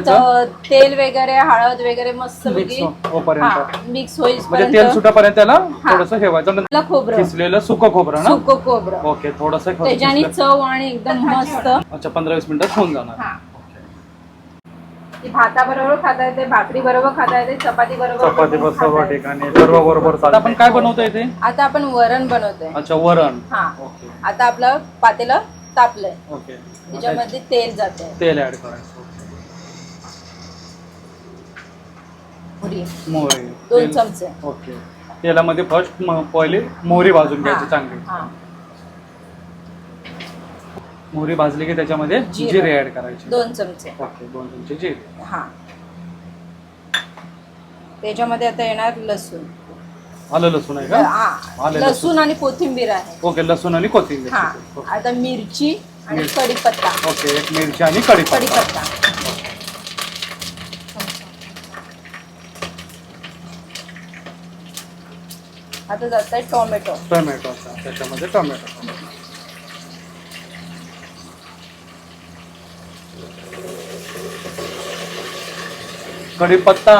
तर तेल वगैरे हळद वगैरे मस्त मिक्स म्हणजे तेल होईपर्यंत सुटापर्यंत त्याला थोडस ठेवायचं नंतर खोबरं. किसलेलं सुकं खोबरं ना? सुक खोबरं. ओके थोडस त्याच्याने चव आणि एकदम मस्त. अच्छा पंधरा वीस मिनिटात होऊन जाणार. हा. ती भाताबरोबर खाता येते भाकरी बरोबर खाता येते चपाती बरोबर चपाती पण सर्व खाता येते. ठिकाणी सर्व बरोबर चालतं. आपण काय बनवतोय ते आता आपण वरण बनवतोय. अच्छा वरण. हा. ओके. आता आपलं पातेलं तापलंय. ओके. त्याच्यामध्ये तेल जाते तेल ऍड करायचं. पुरी मोहरी. दोन तेल- चमचे. ओके. तेलामध्ये फर्स्ट पहिले मोहरी भाजून घ्यायची चांगली. हा. मोहरी भाजली की त्याच्यामध्ये जिरं. जिरे ऍड करायचे. दोन चमचे. ओके दोन चमचे जिरे. हा. त्याच्यामध्ये आता येणार लसूण. आलं लसूण आहे का? हा. आलं लसूण. लसूण आणि कोथिंबीर आहे. ओके लसूण आणि कोथिंबीर. हा. ओके. आता मिरची आणि मिरची. कढीपत्ता. ओके एक मिरची आणि कढीपत्ता. कढीपत्ता. आता जात आहे टोमॅटो टोमॅटो त्याच्यामध्ये टोमॅटो. कढीपत्ता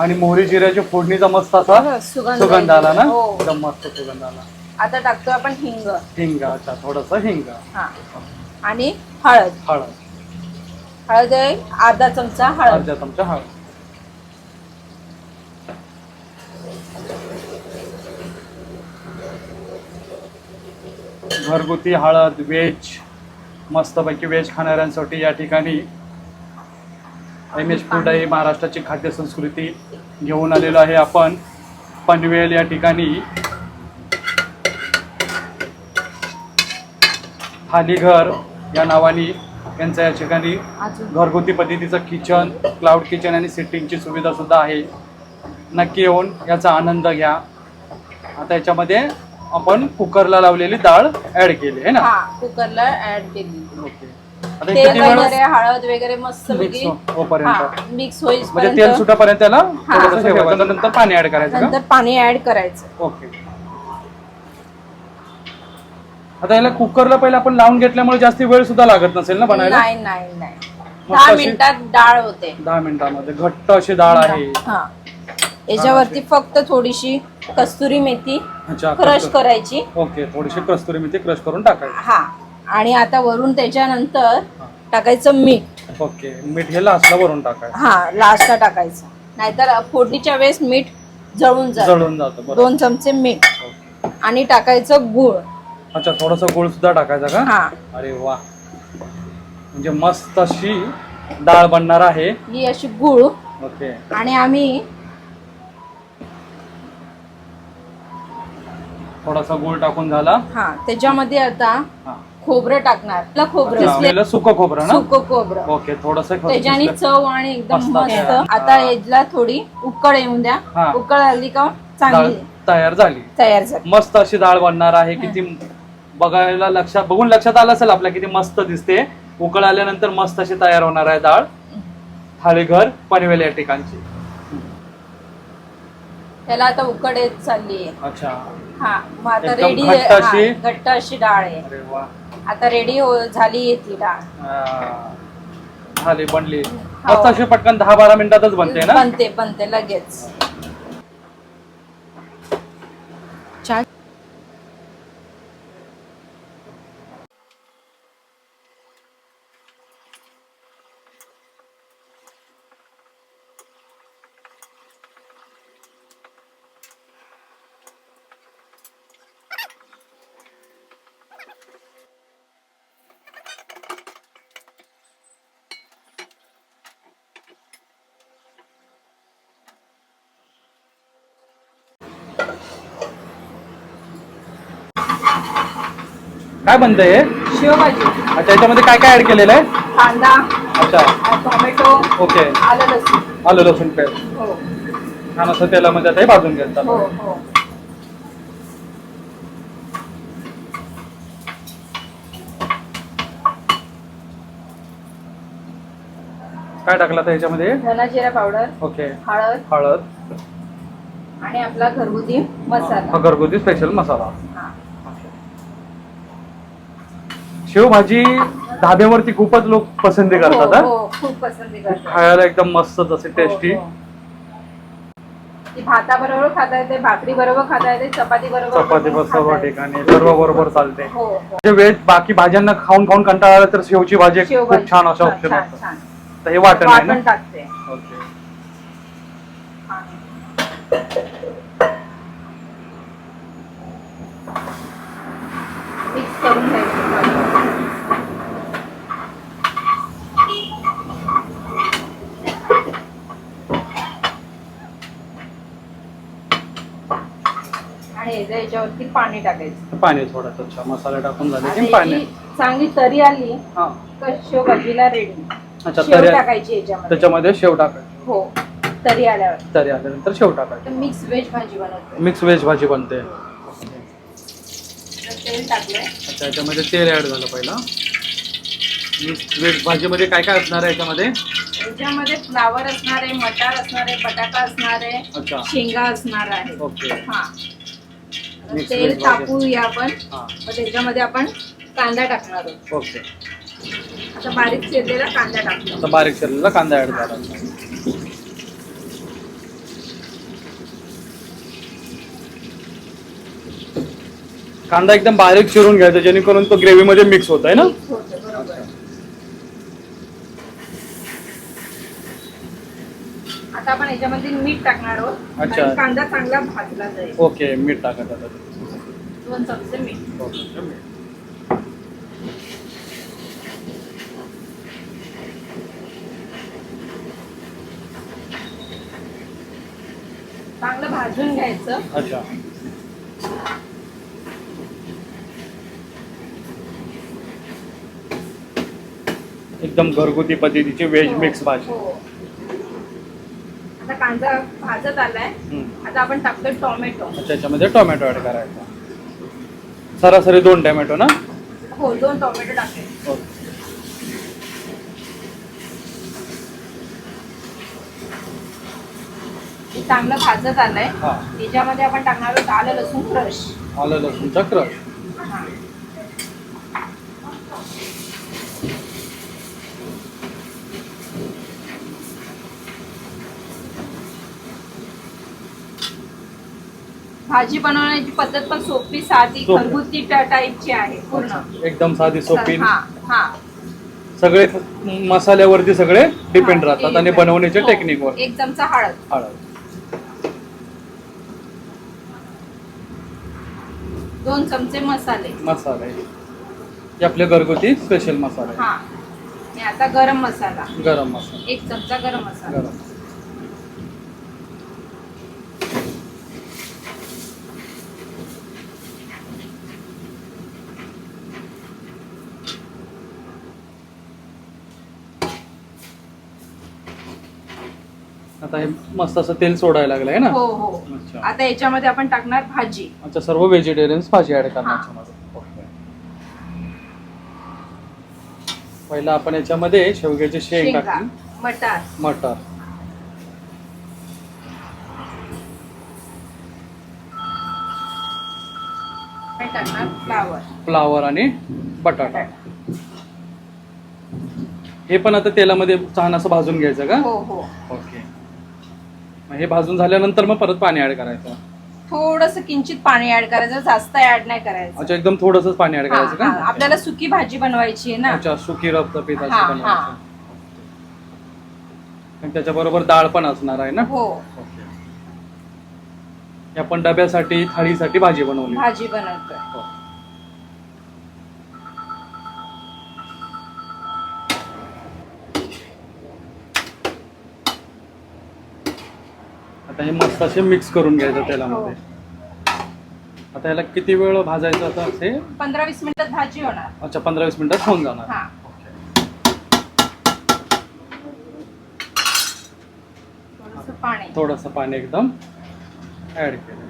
आणि मोहरी जिऱ्याची फोडणीचा मस्त असा सुगंध सुगंध आला ना? हो. एकदम मस्त सुगंध आला. आता टाकतो आपण हिंग. हिंग अच्छा थोडस हिंग. हा. आणि हळद. हळद. हळद आहे अर्धा चमचा हळद. अर्धा चमचा हळद. घरगुती हळद व्हेज मस्तपैकी व्हेज खाणाऱ्यांसाठी या ठिकाणी एम एच फूड ही महाराष्ट्राची खाद्य संस्कृती घेऊन आलेलो आहे आपण. पनवेल या ठिकाणी. थालीघर या नावाने यांचं या ठिकाणी घरगुती पद्धतीचं किचन क्लाउड किचन आणि सिटिंगची सुविधा सुद्धा आहे. नक्की येऊन याचा आनंद घ्या. आता याच्यामध्ये आपण कुकरला लावलेली डाळ ऍड केली आहे ना? हा कुकरला ऍड केली. ओके. आता हे तेल किती वेळ वगैरे हळद वगैरे मस्त मिक्स मिक्स म्हणजे तेल होईपर्यंत सुटापर्यंत त्याला हा. थोडंसं ठेवायचं. नंतर पाणी ऍड करायचं नंतर का पाणी ऍड करायचं. ओके. आता याला कुकरला पहिला आपण लावून घेतल्यामुळे जास्त वेळ सुद्धा लागत नसेल ना बनायला? नाही नाही नाही. मग दहा? मिनिटात डाळ होते. दहा मिनिटांमध्ये. घट्ट अशी डाळ आहे. हा. याच्यावरती फक्त थोडीशी कस्तुरी मेथी अच्छा क्रश करायची. ओके थोडीशी कस्तुरी मेथी क्रश करून टाकायची. हा आणि आता वरून त्याच्यानंतर टाकायचं मीठ. ओके मीठ हे लास्टला वरून टाकायचं. हा लास्टला टाकायचं. नाहीतर फोडणीच्या वेळेस मीठ जळून जात. जळून जातं दोन चमचे मीठ. ओके. आणि टाकायचं गुळ. अच्छा थोडासा गुळ सुद्धा टाकायचा का? हा. अरे वा. म्हणजे मस्त अशी डाळ बनणार आहे. ही अशी गुळ. ओके. आणि आम्ही थोडासा गुळ टाकून झाला. हा त्याच्यामध्ये आता हा. खोबरं टाकणार. आपलं खोबरं. लावलेलं सुकं खोबरं ना? सुक खोबरं. ओके थोडस त्याच्याने चव आणि एकदम मस्त मस्त. आहे. आता याला थोडी उकळ येऊन द्या. उकळ आली का चांगली तयार झाली. तयार झाली. मस्त अशी डाळ बनणार आहे किती बघायला लक्षात बघून लक्षात आलं असेल आपल्या किती मस्त दिसते. उकळ आल्यानंतर मस्त अशी तयार होणार आहे डाळ. थाळीघर पनवेल या ठिकाणची. त्याला आता उकड येत चालली आहे. अच्छा. हा मग आता एकदम रेडी घट्ट अशी? घट्ट अशी डाळ आहे. अरे वा. आता रेडी झाली आहे ती डाळ. हा. झाली बनली. मस्त अशी पटकन दहा बारा मिनिटातच बनते ना? बनते बनते लगेच. काय बनतंय हे? शेवभाजी. अच्छा याच्यामध्ये काय काय ऍड केलेलं आहे? कांदा अच्छा. Tomato okay. आलं लसूण. आलं लसूण पेस्ट. हो. छान असं तेलामध्ये आता हे भाजून घ्यायचं हो हो. काय टाकलं आता याच्यामध्ये धना जिरा पावडर ओके. हळद. हळद. आणि आपला घरगुती मसाला. घरगुती स्पेशल मसाला. हा. शेवभाजी धाब्यावरती खूपच लोक पसंती करतात हो, हा? खूप पसंती करतात खायला एकदम मस्तच असे टेस्टी हो, हो. ती भाता बरोबर खाता येते भाकरी बरोबर खाता येते चपाती बरोबर चपाती पण सर्व खाता येते. ठिकाणी सर्व बरोबर चालते हो हो म्हणजे व्हेज बाकी भाज्यांना खाऊन खाऊन कंटाळा आला तर शेवची भाजी एक शेवभाजी. खूप छान असं ऑप्शन छान, असतं छान. तर हे वाटण आहे ना वाटण टाकते ओके मिक्स करून घ्यायचं आणि याच्या याच्यावरती पाणी टाकायचं. पाणी थोडंसं अच्छा मसाला टाकून झाले की पाणी. चांगली तरी आली हा. तर शेवभाजीला रेडी अच्छा शेव तरी टाकायची याच्यामध्ये. त्याच्यामध्ये शेव टाकायची. हो तरी आल्यावर. तरी आल्यानंतर शेव टाकायची. तर मिक्स व्हेज भाजी बनवतो. मिक्स व्हेज भाजी बनते. तेल टाकलंय. अच्छा याच्यामध्ये तेल ऍड झालं पहिला. मिक्स व्हेज भाजीमध्ये काय काय असणार आहे याच्यामध्ये? याच्यामध्ये फ्लावर असणार आहे मटार असणार आहे बटाटा असणार आहे अच्छा. शेंगा असणार आहे. ओके. हा. Mix तेल veg. तापूया आपण हा. मग त्याच्यामध्ये आपण कांदा टाकणार आहोत. ओके. आता बारीक चिरलेला कांदा टाकतो. आता बारीक चिरलेला कांदा ऍड झाला कांदा एकदम बारीक चिरून घ्यायचा जेणेकरून तो ग्रेव्ही मध्ये मिक्स होत आहे ना? Mix होतं, बरोबर. आता आपण याच्यामध्ये मीठ टाकणार आहोत अच्छा. आणि कांदा चांगला भाजला जाईल ओके मीठ टाकायचं आता. दोन चमचे मीठ ओके, मीठ. चांगलं भाजून घ्यायचं अच्छा एकदम घरगुती पद्धतीची व्हेज हो, मिक्स भाजी हो. आता कांदा भाजत आलाय. हम्म. आता आपण टाकतोय टोमॅटो. अच्छा याच्यामध्ये टोमॅटो ऍड करायचा. सरासरी दोन टोमॅटो ना? हो दोन टोमॅटो टाकले ओके हे चांगलं भाजत आलंय. हा. याच्यामध्ये आपण टाकणार आहोत आलं लसूण क्रश. आलं लसूणचा क्रश. भाजी बनवण्याची पद्धत पण सोपी साधी सोपी. घरगुती टा- टाईपची आहे पूर्ण. एकदम साधी सोपी. हा हा. सगळे मसाल्यावरती सगळे डिपेंड हा, राहतात आणि depend. बनवण्याच्या हो. टेक्निकवर एक चमचा हळद. हळद. दोन चमचे मसाले. मसाले. हे आपले घरगुती स्पेशल मसाले. हा. आणि आता गरम मसाला. गरम मसाला. एक चमचा गरम मसाला. गरम आता हे मस्त असं तेल सोडायला लागलंय ना? हो हो. अच्छा. आता याच्यामध्ये आपण टाकणार भाजी. अच्छा सर्व व्हेजिटेरियन्स भाजी ऍड करणार. याच्यामध्ये पहिला आपण याच्यामध्ये शेवग्याची शेंग शेंगा टाकली. मटार. मटर. आणि टाकणार फ्लावर. फ्लावर आणि बटाटा. हे पण आता तेलामध्ये छान असं भाजून घ्यायचं का? हो हो. ओके. मग हे भाजून झाल्यानंतर मग परत पाणी ऍड करायचं. थोडस किंचित पाणी ऍड करायचं जास्त ऍड नाही करायचं. अच्छा एकदम थोडंसं पाणी ऍड करायचं हा. का आपल्याला सुकी भाजी बनवायची आहे ना. अच्छा सुकी रक्त हा, हा. बनवायचं. आणि त्याच्याबरोबर डाळ पण असणार आहे ना? हो. ओके. हे आपण डब्यासाठी थाळीसाठी भाजी बनवली. भाजी बनवतोय. हो. आता हे मस्त असे मिक्स करून घ्यायचं तेलामध्ये. आता याला किती वेळ भाजायचं आता असे पंधरा वीस मिनिटात भाजी होणार. अच्छा पंधरा वीस मिनिटात होऊन जाणार. हा. थोडस पाणी. थोडंसं पाणी एकदम ऍड केलं.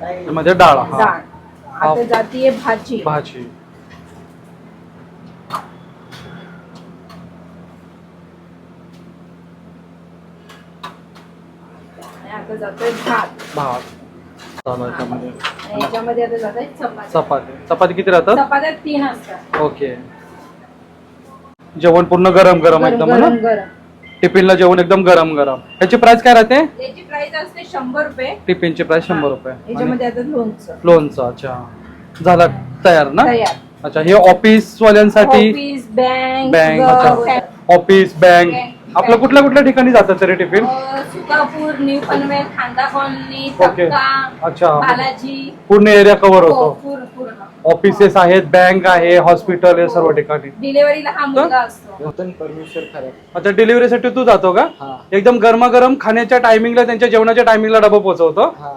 त्यामध्ये डाळ हा. जाड आता जातीये भाजी. भाजी. जातोय भात. भात. चालू आहे याच्यामध्ये. आणि याच्यामध्ये आता जात आहे चपाती. चपाती. चपाती किती राहतात? चपात्या तीन असतात. ओके. जेवण पूर्ण गरम गरम एकदम गरम ना गरम. टिफिनला जेवण एकदम गरम गरम. याची प्राइस काय राहते? याची प्राइस असते शंभर रुपये. टिफिनची प्राइस शंभर रुपये. आणि याच्यामध्ये आता लोणचं. लोणचं अच्छा. झाला तयार ना? तयार. अच्छा हे ऑफिस वाल्यांसाठी ऑफिस बँक बँक अच्छा. Office bank. आपलं कुठल्या कुठल्या ठिकाणी जातात तरी टिफिन? सुकापूर न्यू पनवेल खांदा कॉलनी ओके. तक्का अच्छा. बालाजी. पूर्ण एरिया कव्हर हो, होतो. पूर्ण ऑफिसेस आहेत बँक आहे हॉस्पिटल आहे सर्व ठिकाणी. डिलेवरीला हा मुलगा असतो. रतन परमेश्वर खरे अच्छा डिलिव्हरीसाठी तू जातो का? हा. एकदम गरमागरम खाण्याच्या टायमिंगला त्यांच्या जेवणाच्या टायमिंगला डबा पोहोचवतो. हा.